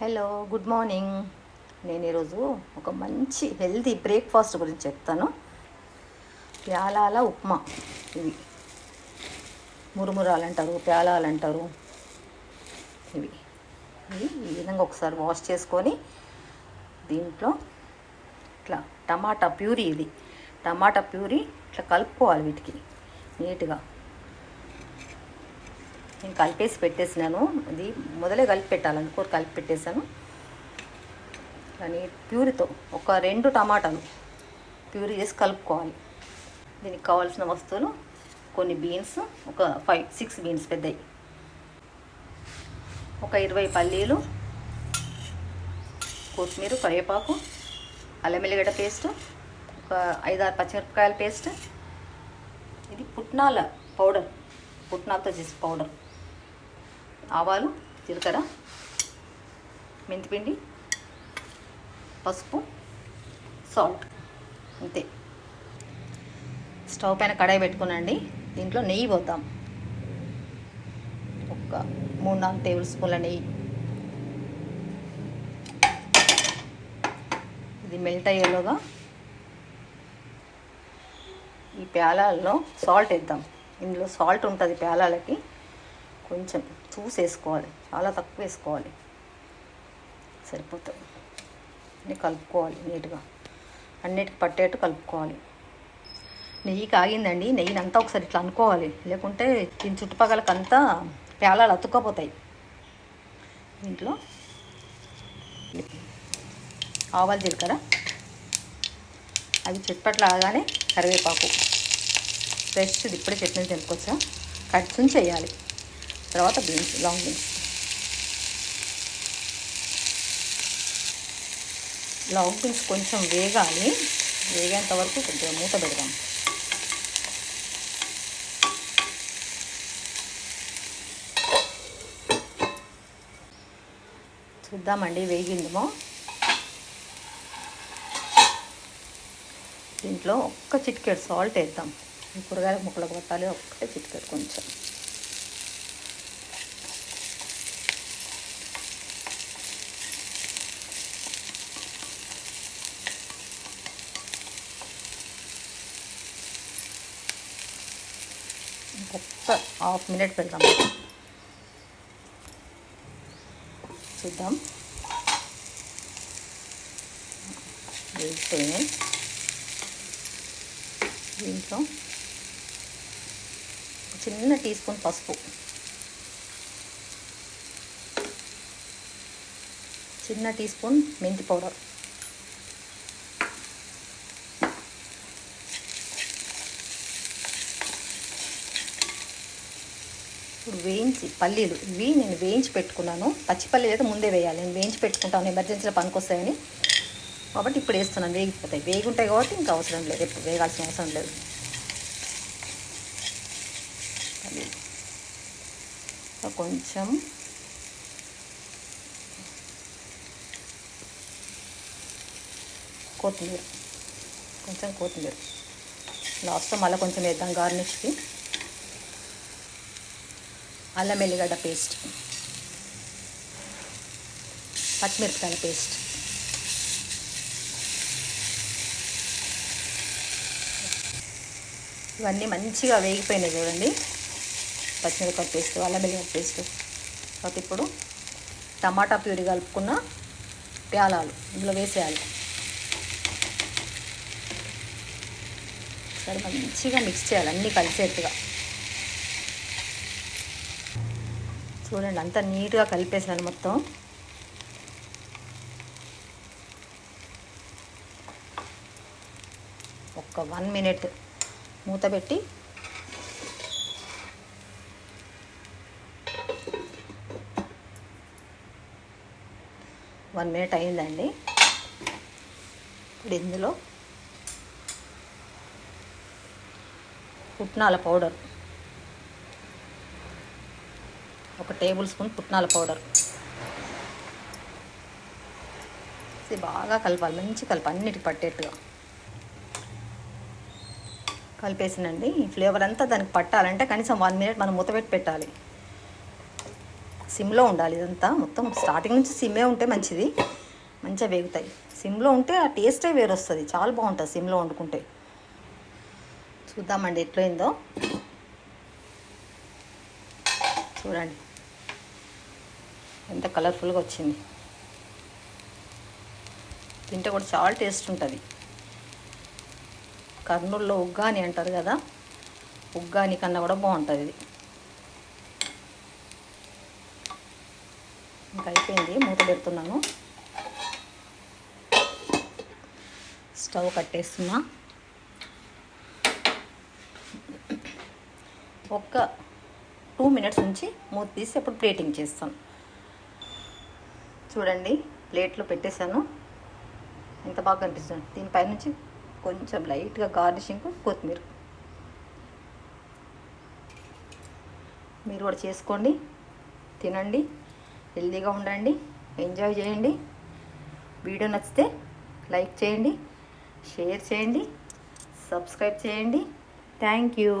Hello good morning నేను ఈరోజు ఒక మంచి హెల్తీ బ్రేక్ఫాస్ట్ గురించి చెప్తాను. ప్యాలాల ఉప్మా ఇవి. మురుమురాలు అంటారు ప్యాలాలు అంటారు ఇవి. ఇవి ఈ విధంగా ఒకసారి వాష్ చేసుకొని దీంట్లో ఇట్లా టమాటా ప్యూరీ ఇది. టమాటా ప్యూరీ ఇట్లా కలుపుకోవాలి వీటికి. నీట్గా. నేను కలిపేసి పెట్టేసినాను. ఇది మొదలే కలిపి పెట్టాలనుకో కలిపి పెట్టేశాను. కానీ ప్యూరితో ఒక రెండు టమాటాలు ప్యూరీ చేసి కలుపుకోవాలి. దీనికి కావాల్సిన వస్తువులు కొన్ని బీన్స్ ఒక ఫైవ్ సిక్స్ బీన్స్ పెద్దవి ఒక ఇరవై పల్లీలు కొత్తిమీర కరివేపాకు అల్లం ఎల్లిగడ్డ పేస్ట్ ఒక ఐదారు పచ్చిమిరపకాయల పేస్ట్. ఇది పుట్నాల పౌడర్. పుట్నాలతో చేసే పౌడర్. ఆవాలు జీలకర్ర మెంతిపిండి పసుపు సాల్ట్ అంతే. స్టవ్ పైన కడాయి పెట్టుకునండి. దీంట్లో నెయ్యి పోతాం ఒక మూడు నాలుగు టేబుల్ స్పూన్ల నెయ్యి. ఇది మెల్ట్ అయ్యేలోగా ఈ ప్యాలాల్లో సాల్ట్ వేద్దాం. ఇందులో సాల్ట్ ఉంటుంది పేలాలకి కొంచెం చూసి వేసుకోవాలి చాలా తక్కువ వేసుకోవాలి సరిపోతుంది. అన్నీ కలుపుకోవాలి నీట్గా. అన్నిటికి పట్టేట్టు కలుపుకోవాలి. నెయ్యి కాగిందండి. నెయ్యిని అంతా ఒకసారి ఇట్లా అనుకోవాలి. లేకుంటే దీని చుట్టుపక్కలకంతా పేలాలు అతుక్కపోతాయి. దీంట్లో ఆవాలు జీలకర్ర అవి చిట్పట్లాగానే కరివేపాకు. ఫ్రెష్ ఇప్పుడే చట్నీ తెంపుకొచ్చా. కట్ చుంచి చేయాలి తర్వాత beans long beans long beans కొంచెం వేగాలి. వేగేంత వరకు కొంచెం మూత పెడదాం. చూద్దామండి వేగిందేమో. దీంట్లో ఒక్క చిటికెడు సాల్ట్ వేద్దాం. కూరగాయల ముక్కలకు పట్టాలి ఒక్కటే చిటికెడు కొంచెం. ఒక్క హాఫ్ మినిట్ పెడదాం. చూద్దాం. వేగిపోయినాయి దీంట్లో చిన్న టీ స్పూన్ పసుపు. చిన్న టీ స్పూన్ మెంతి పౌడర్. వేయించి పల్లీలు ఇవి నేను వేయించి పెట్టుకున్నాను. పచ్చి పల్లీలు అయితే ముందే వేయాలి. నేను వేయించి పెట్టుకుంటాను ఎమర్జెన్సీలో పనికొస్తాయని. కాబట్టి ఇప్పుడు వేస్తున్నాను. వేగిపోతాయి. వేగి ఉంటాయి కాబట్టి ఇంకా అవసరం లేదు. ఎప్పుడు వేగాల్సిన అవసరం లేదు. కొంచెం. కొత్తిమీర. కొంచెం కొత్తిమీర. లాస్ట్లో మళ్ళీ కొంచెం వేద్దాం గార్నిష్కి. అల్లం ఎల్లిగడ్డ పేస్ట్. పచ్చిమిరపకాయల పేస్ట్. ఇవన్నీ మంచిగా వేగిపోయినాయి చూడండి. పచ్చిమిరపకాయ పేస్ట్ అల్లం ఎల్లిగడ్డ పేస్ట్. కాబట్టి ఇప్పుడు టమాటా ప్యూరీ కలుపుకున్న ప్యాలాలు ఇందులో వేసేయాలి. సరే మంచిగా మిక్స్ చేయాలి అన్నీ కలిసేట్టుగా. చూడండి అంతా నీట్గా కలిపేసాను మొత్తం. ఒక్క వన్ మినిట్ మూత పెట్టి వన్ మినిట్ అయిందండి. ఇప్పుడు ఇందులో పుట్నాల పౌడర్. ఒక టేబుల్ స్పూన్ పుట్నాల పౌడర్. ఇది బాగా కలపాలి మంచి కలపాలి అన్నిటికి పట్టేట్టుగా. కలిపేసినండి ఈ ఫ్లేవర్ అంతా దానికి పట్టాలంటే కనీసం వన్ మినిట్ మనం మూతపెట్టి పెట్టాలి. సిమ్లో ఉండాలి ఇదంతా మొత్తం స్టార్టింగ్ నుంచి సిమ్మే ఉంటే మంచిది. మంచిగా వేగుతాయి. సిమ్లో ఉంటే ఆ టేస్టే వేరు వస్తుంది చాలా బాగుంటుంది సిమ్లో వండుకుంటే. చూద్దామండి ఎట్లయిందో. చూడండి. ఎంత కలర్ఫుల్గా వచ్చింది. తింటే కూడా చాలా టేస్ట్ ఉంటుంది. కర్నూలులో ఉగ్గాని అంటారు కదా ఉగ్గాని కన్నా కూడా బాగుంటుంది ఇది. ఇంకా అయిపోయింది మూత పెడుతున్నాను. స్టవ్ కట్టేస్తున్నా. ఒక్క టూ మినిట్స్ నుంచి మూత తీసి అప్పుడు ప్లేటింగ్ చేస్తాను. చూడండి ప్లేట్లో పెట్టేశాను. ఎంత బాగా కనిపిస్తుంది. దీనిపై నుంచి కొంచెం లైట్గా గార్నిషింగ్ కొత్తిమీర. మీరు కూడా చేసుకోండి. తినండి. హెల్దీగా ఉండండి. ఎంజాయ్ చేయండి. వీడియో నచ్చితే లైక్ చేయండి. షేర్ చేయండి. సబ్స్క్రైబ్ చేయండి. Thank you.